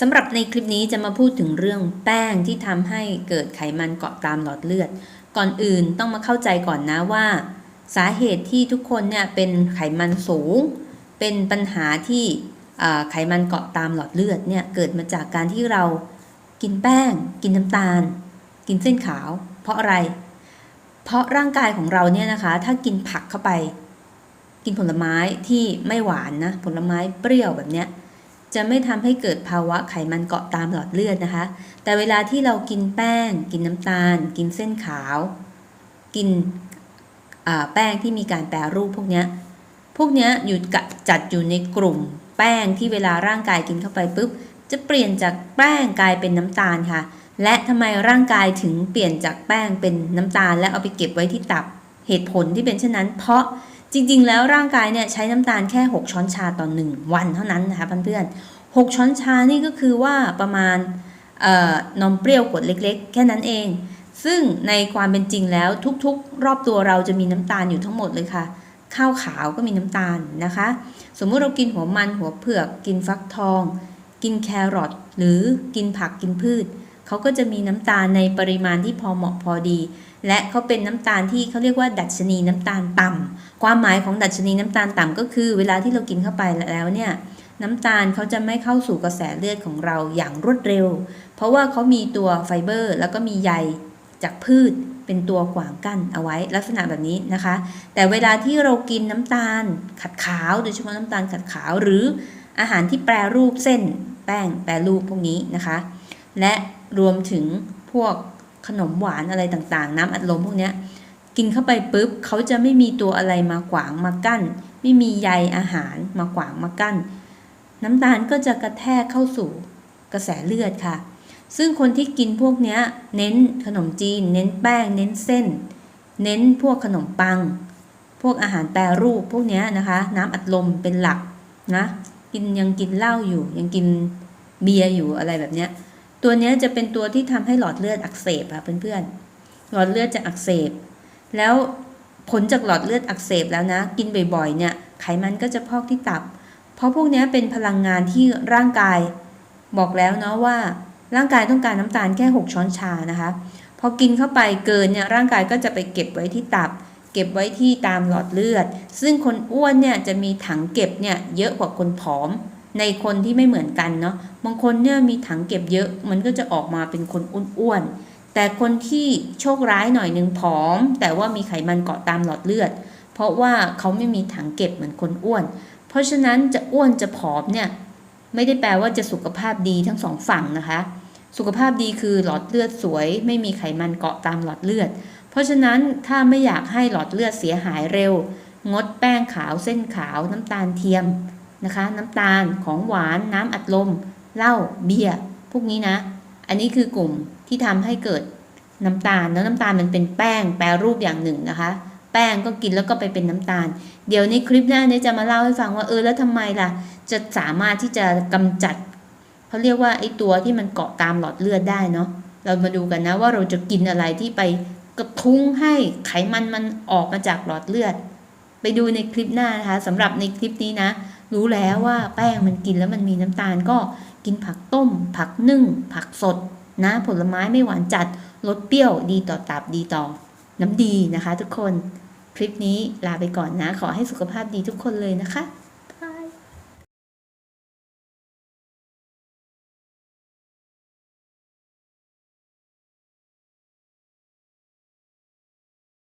สำหรับในคลิปนี้จะมาพูดถึงเรื่องแป้งที่ทำให้เกิดไขมันเกาะตามหลอดเลือด ก่อนอื่นต้องมาเข้าใจก่อนนะว่า สาเหตุที่ทุกคนเนี่ยเป็นไขมันสูง เป็นปัญหาที่ไขมันเกาะตามหลอดเลือดเนี่ยเกิดมาจากการที่เรากินแป้ง กินน้ำตาล กินเส้นขาว เพราะอะไร เพราะร่างกายของเราเนี่ยนะคะ ถ้ากินผักเข้าไป กินผลไม้ที่ไม่หวานนะผลไม้เปรี้ยวแบบเนี้ย จะไม่ทำให้เกิดภาวะไขมันเกาะตามหลอดเลือดนะคะ แต่เวลาที่เรากินแป้ง กินน้ำตาล กินเส้นขาว กินแป้งที่มีการแปรรูปพวกนี้พวกนี้อยู่จัดอยู่ในกลุ่ม แป้งที่เวลาร่างกายกินเข้าไปปุ๊บ จะเปลี่ยนจากแป้งกลายเป็นน้ำตาลค่ะ และทำไมร่างกายถึงเปลี่ยนจากแป้งเป็นน้ำตาล และเอาไปเก็บไว้ที่ตับ เหตุผลที่เป็นเช่นนั้น เพราะจริงๆ แล้วร่างกายเนี่ยใช้น้ำตาลแค่ 6 ช้อนชาต่อหนึ่งวันเท่านั้นนะคะเพื่อนๆ6ช้อนชานี่ก็คือว่าประมาณเอ่อนมเปรี้ยวขวดเล็กๆ แค่นั้นเอง ซึ่งในความเป็นจริงแล้วทุกๆ รอบตัวเราจะมีน้ำตาลอยู่ทั้งหมดเลยค่ะ ข้าวขาวก็มีน้ำตาลนะคะ สมมุติเรากินหัวมันหัวเผือก กินฟักทอง กินแครอทหรือกินผักกินพืช เขาก็จะมีน้ำตาลในปริมาณที่พอเหมาะพอดี และเขาเป็นน้ำตาลที่เขาเรียกว่าดัชนีน้ำตาลต่ำความหมายของดัชนีน้ำตาลต่ำก็คือ เวลาที่เรากินเข้าไปแล้วเนี่ยน้ำตาลเขาจะไม่เข้าสู่กระแสเลือดของเราอย่างรวดเร็ว เพราะว่าเขามีตัวไฟเบอร์ แล้วก็มีใยจากพืชเป็นตัวขวางกั้นเอาไว้ลักษณะแบบนี้นะคะ แต่เวลาที่เรากินน้ำตาลขัดขาว โดยเฉพาะน้ำตาลขัดขาวหรืออาหารที่แปรรูปเส้น แป้งแปรรูปพวกนี้นะคะ และ รวมถึงพวกขนมหวานอะไรต่างๆ น้ำอัดลมพวกนี้กินเข้าไปปุ๊บเขาจะไม่มีตัวอะไรมาขวางมากั้น ไม่มีใยอาหารมาขวางมากั้น น้ำตาลก็จะกระแทกเข้าสู่กระแสเลือดค่ะ ซึ่งคนที่กินพวกนี้เน้นขนมจีน เน้นแป้ง เน้นเส้น เน้นพวกขนมปัง พวกอาหารแปรรูปพวกนี้นะคะ น้ำอัดลมเป็นหลักนะกินยังกินเหล้าอยู่ยังกินเบียร์อยู่อะไรแบบเนี้ย ตัวนี้จะเป็นตัวที่ทำให้หลอดเลือดอักเสบค่ะเพื่อนๆ หลอดเลือดจะอักเสบ แล้วผลจากหลอดเลือดอักเสบแล้วนะ กินบ่อยๆ เนี่ย ไขมันก็จะพอกที่ตับ เพราะพวกนี้เป็นพลังงานที่ร่างกายบอกแล้วเนาะว่า ร่างกายต้องการน้ำตาลแค่ 6 ช้อนชานะคะ พอกินเข้าไปเกินเนี่ยร่างกายก็จะไปเก็บไว้ที่ตับ เก็บไว้ที่ตามหลอดเลือด ซึ่งคนอ้วนเนี่ยจะมีถังเก็บเนี่ยเยอะกว่าคนผอม ในคนที่ไม่เหมือนกันเนาะบางคนเนี่ยมีถังเก็บเยอะมันก็จะออกมาเป็นคนอ้วนๆแต่คนที่โชคร้ายหน่อยหนึ่งผอม แต่ว่ามีไขมันเกาะตามหลอดเลือด เพราะว่าเขาไม่มีถังเก็บเหมือนคนอ้วน เพราะฉะนั้นจะอ้วนจะผอมเนี่ยไม่ได้แปลว่าจะสุขภาพดีทั้งสองฝั่งนะคะ สุขภาพดีคือหลอดเลือดสวย ไม่มีไขมันเกาะตามหลอดเลือด เพราะฉะนั้นถ้าไม่อยากให้หลอดเลือดเสียหายเร็ว งดแป้งขาวเส้นขาวน้ำตาลเทียม นะคะ น้ำตาลของหวานน้ำอัดลมเหล้าเบียร์พวกนี้นะ อันนี้คือกลุ่มที่ทำให้เกิดน้ำตาลแล้วน้ำตาลมันเป็นแป้งแปรรูปอย่างหนึ่งนะคะ แป้งก็กินแล้วก็ไปเป็นน้ำตาล เดี๋ยวในคลิปหน้าเนี่ยจะมาเล่าให้ฟังว่าเออแล้วทำไมล่ะ จะสามารถที่จะกำจัดเขาเรียกว่าไอ้ตัวที่มันเกาะตามหลอดเลือดได้เนาะเรามาดูกันนะว่าเราจะกินอะไรที่ไปกระทุ้งให้ไขมันมันออกมาจากหลอดเลือด ไปดูในคลิปหน้านะคะสำหรับในคลิปนี้นะ รู้แล้วว่าแป้งมันกินแล้วมันมีน้ำตาลก็กินผักต้ม ผักนึ่ง ผักสดนะ ผลไม้ไม่หวานจัดรสเปรี้ยวดีต่อตับดีต่อ น้ำดีนะคะทุกคน คลิปนี้ลาไปก่อนนะ ขอให้สุขภาพดีทุกคนเลยนะคะ